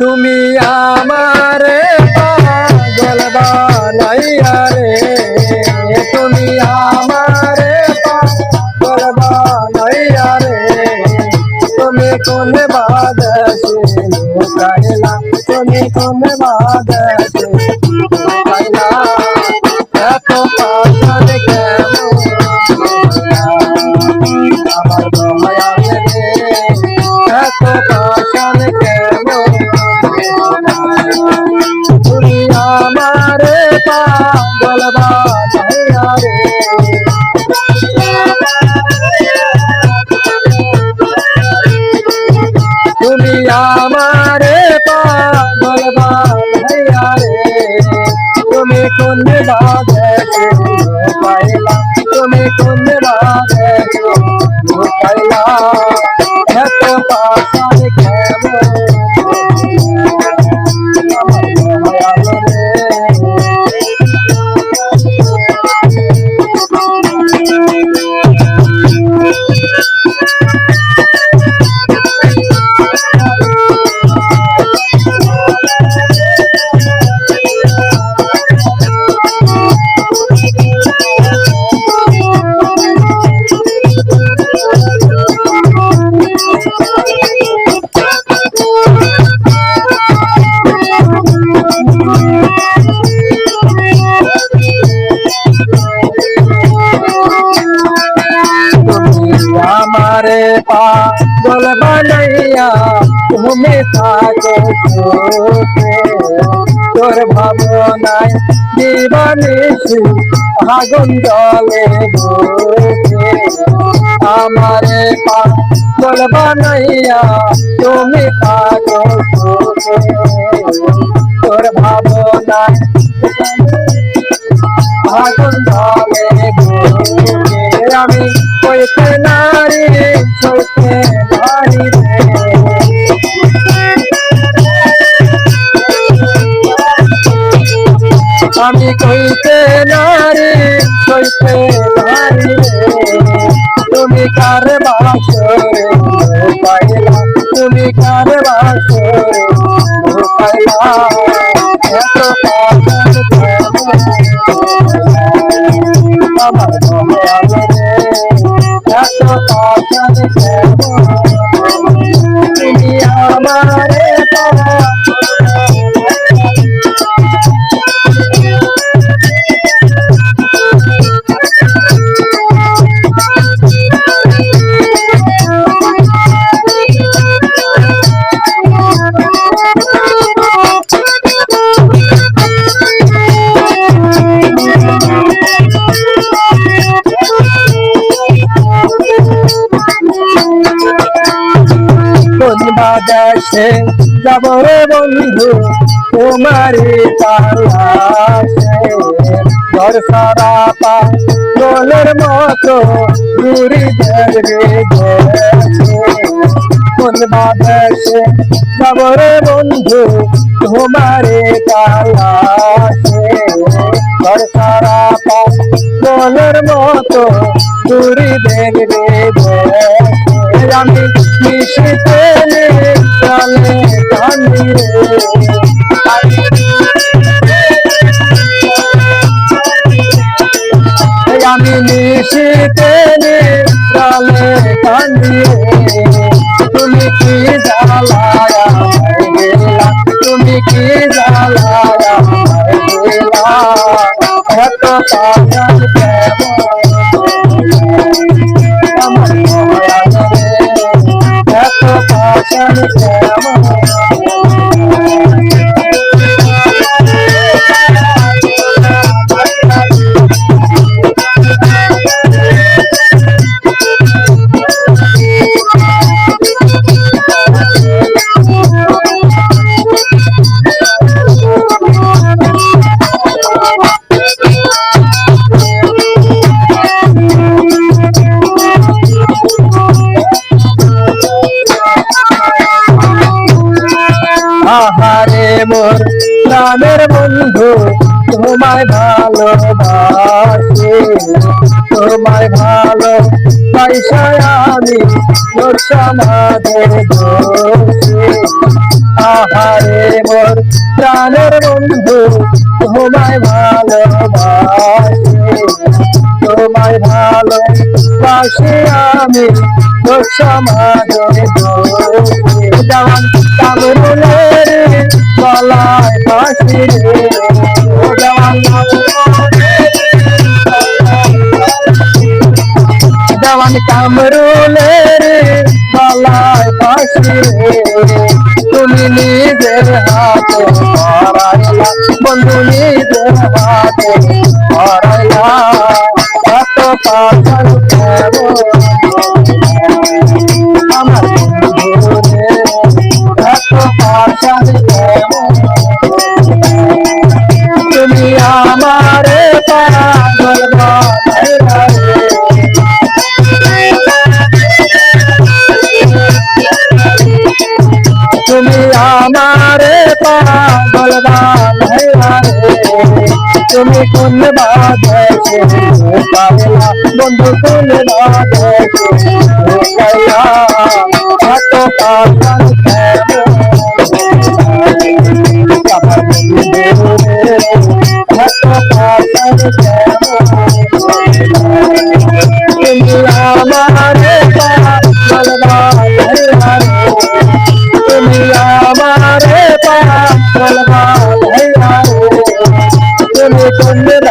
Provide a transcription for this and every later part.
তুমি আমারে পাগল বানাইয়া রে। তুমি আমারে পাগল বানাইয়া রে। তুমি কোন বাদশে লুকাইলা তুমি কোন বাদশে লুকাইলা এত পাগল কেমন আমার দয়া তুমি আমারে পাগল বানাইয়া রে তুমি থাকো তোর ভাবনায় জীবনেশি আগুন জলে আমারে পাগল বানাইয়া তুমি থাকো। তোর ভাবনায় আগুন জলে আমি কইতে নারী কইতে নারী তুমি কার বাসরে পাইলা। তুমি কার বাসরে পাইলা। এত আমার বাদাসে যাব রে বন্ধু তোমারি তালাশে ঘর পা মতো ধরবে গেছে। কোন যাব রে বন্ধু তোমারি তালাশে সারা পা মতো ঘুরি দেখবে গেছে। আমি মিশতে চলে রে। আমি মিশতে চলে কান্দি তুমি কি জ্বালায়া তুমি কি জ্বালায়া এত পাগল পাগল প্রাণের বন্ধু, তোমায় ভালোবাসি। তোমায় ভালো পয়সায় আমি মোর আহারে মোর প্রাণের বন্ধু, তোমায় ভালোবাসি। তোমায় ভালোবাসি আমি তোর সমাজে জওয়ান কামরুলের গলায় ফাঁসি রে। জওয়ান জওয়ান কামরুলের গলায় ফাঁসি তুমি নিজের হাতে বন্ধু নিজের হাতে তুমি আমারে পাগল তুমি আমারে পাগল তুমি কোন বাদে পাগলা বন্ধু কোন বাদে আমারে তুমি আমারে বানাইলা রে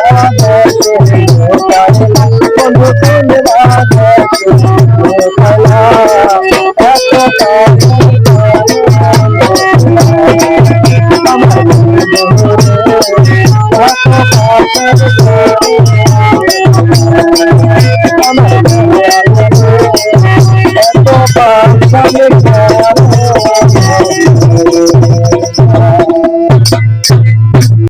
তুমি Thank you.